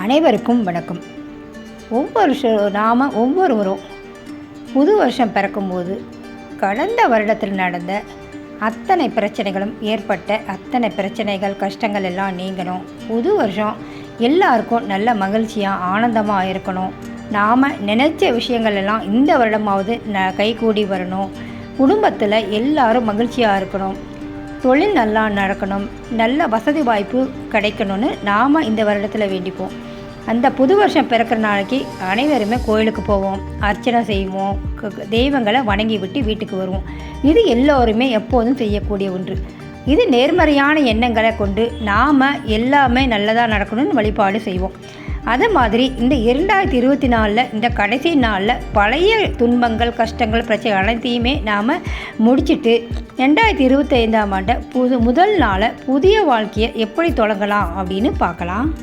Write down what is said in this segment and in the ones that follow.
அனைவருக்கும் வணக்கம். ஒவ்வொரு நாம் ஒவ்வொருவரும் புது வருஷம் பிறக்கும்போது கடந்த வருடத்தில் நடந்த அத்தனை பிரச்சனைகளும் ஏற்பட்ட அத்தனை பிரச்சனைகள் கஷ்டங்கள் எல்லாம் நீங்கணும். புது வருஷம் எல்லாருக்கும் நல்ல மகிழ்ச்சியாக ஆனந்தமாக இருக்கணும். நாம் நினைச்ச விஷயங்கள் எல்லாம் இந்த வருடமாவது ந கைகூடி வரணும். குடும்பத்தில் எல்லாரும் மகிழ்ச்சியாக இருக்கணும். தொழில் நல்லா நடக்கணும் நல்ல வசதி வாய்ப்பு கிடைக்கணும்னு நாம் இந்த வருடத்தில் வேண்டிப்போம். அந்த புது வருஷம் பிறக்கிற நாளைக்கு அனைவருமே கோயிலுக்கு போவோம் அர்ச்சனை செய்வோம் தெய்வங்களை வணங்கி விட்டு வீட்டுக்கு வருவோம். இது எல்லோருமே எப்போதும் செய்யக்கூடிய ஒன்று. இது நேர்மறையான எண்ணங்களை கொண்டு நாம் எல்லாமே நல்லதாக நடக்கணும்னு வழிபாடு செய்வோம். அதே மாதிரி இந்த இரண்டாயிரத்தி இருபத்தி நாலில் இந்த கடைசி நாளில் பழைய துன்பங்கள் கஷ்டங்கள் பிரச்சனை அனைத்தையுமே நாம் முடிச்சுட்டு ரெண்டாயிரத்தி இருபத்தி ஐந்தாம் ஆண்டை புது முதல் நாளை புதிய வாழ்க்கையை எப்படி தொடங்கலாம் அப்படின்னு பார்க்கலாம்.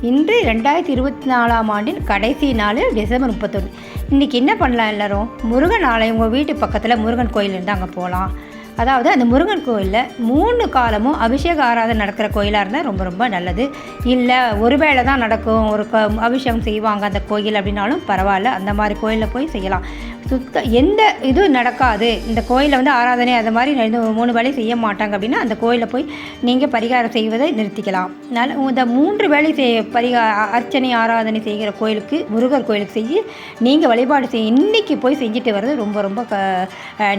இன்று ரெண்டாயிரத்தி இருபத்தி நாலாம் ஆண்டின் கடைசி நாள் டிசம்பர் முப்பத்தொன்று இன்றைக்கி என்ன பண்ணலாம் எல்லோரும்? முருகன் ஆலயம் உங்கள் வீட்டு பக்கத்தில் முருகன் கோயில் இருந்தால் அங்கே போகலாம் அதாவது அந்த முருகன் கோயிலில் மூணு காலமும் அபிஷேக ஆராதனை நடக்கிற கோயிலாக இருந்தால் ரொம்ப ரொம்ப நல்லது. இல்லை ஒரு வேளை தான் நடக்கும் ஒரு க அபிஷேகம் செய்வாங்க அந்த கோயில் அப்படின்னாலும் பரவாயில்ல. அந்த மாதிரி கோயிலில் போய் செய்யலாம். சுத்த எந்த இதுவும் நடக்காது. இந்த கோயிலில் வந்து ஆராதனை அந்த மாதிரி ரெண்டு மூணு வேலை செய்ய மாட்டாங்க அப்படின்னா அந்த கோயிலில் போய் நீங்கள் பரிகாரம் செய்வதை நிறுத்திக்கலாம். அதனால் இந்த மூன்று வேலை செய் பரிகா அர்ச்சனை ஆராதனை செய்கிற கோயிலுக்கு முருகர் கோயிலுக்கு செஞ்சு நீங்கள் வழிபாடு செய் இன்னைக்கு போய் செஞ்சுட்டு வர்றது ரொம்ப ரொம்ப க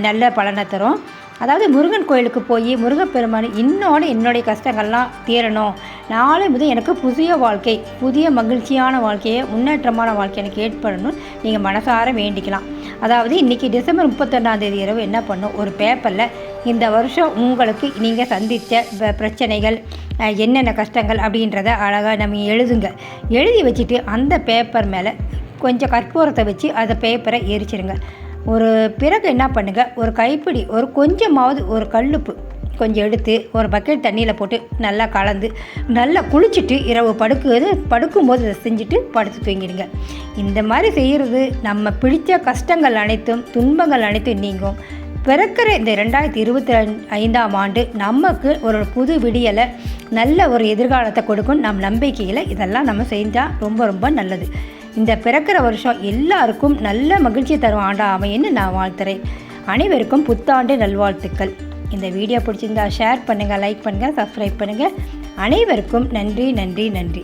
நல்ல பலனை தரும். அதாவது முருகன் கோயிலுக்கு போய் முருகப்பெருமான் இன்னோட என்னுடைய கஷ்டங்கள்லாம் தீரணும். நாளை முதல் எனக்கு புதிய வாழ்க்கை புதிய மகிழ்ச்சியான வாழ்க்கையை முன்னேற்றமான வாழ்க்கை எனக்கு ஏற்படணும் நீங்கள் மனசார வேண்டிக்கலாம். அதாவது இன்றைக்கி டிசம்பர் முப்பத்தொன்னாம் தேதி இரவு என்ன பண்ணும்? ஒரு பேப்பரில் இந்த வருஷம் உங்களுக்கு நீங்கள் சந்தித்த ப- பிரச்சனைகள் என்னென்ன கஷ்டங்கள் அப்படின்றத அழகாக நம்ம எழுதுங்க. எழுதி வச்சுட்டு அந்த பேப்பர் மேலே கொஞ்சம் கற்பூரத்தை வச்சு அந்த பேப்பரை எரிச்சிருங்க. ஒரு பிறகு என்ன பண்ணுங்கள் ஒரு கைப்பிடி ஒரு கொஞ்சமாவது ஒரு கல்லுப்பு கொஞ்சம் எடுத்து ஒரு பக்கெட் தண்ணியில் போட்டு நல்லா கலந்து நல்லா குளிச்சுட்டு இரவு படுக்குது படுக்கும்போது இதை செஞ்சுட்டு படுத்து தூங்கிடுங்க. இந்த மாதிரி செய்கிறது நம்ம பிடித்த கஷ்டங்கள் அனைத்தும் துன்பங்கள் அனைத்தும் நீங்கும். பிறக்கிற இந்த ரெண்டாயிரத்தி இருபத்தி ஐந்தாம் ஆண்டு நமக்கு ஒரு புது விடியலை நல்ல ஒரு எதிர்காலத்தை கொடுக்கும் நம் நம்பிக்கையில் இதெல்லாம் நம்ம செஞ்சால் ரொம்ப ரொம்ப நல்லது. இந்த பிறக்கிற வருஷம் எல்லாருக்கும் நல்ல மகிழ்ச்சி தரும் ஆண்டா அமையன்னு நான் வாழ்த்துறேன். அனைவருக்கும் புத்தாண்டு நல்வாழ்த்துக்கள். இந்த வீடியோ பிடிச்சிருந்தா ஷேர் பண்ணுங்கள் லைக் பண்ணுங்கள் சப்ஸ்கிரைப் பண்ணுங்கள் அனைவருக்கும் நன்றி நன்றி நன்றி.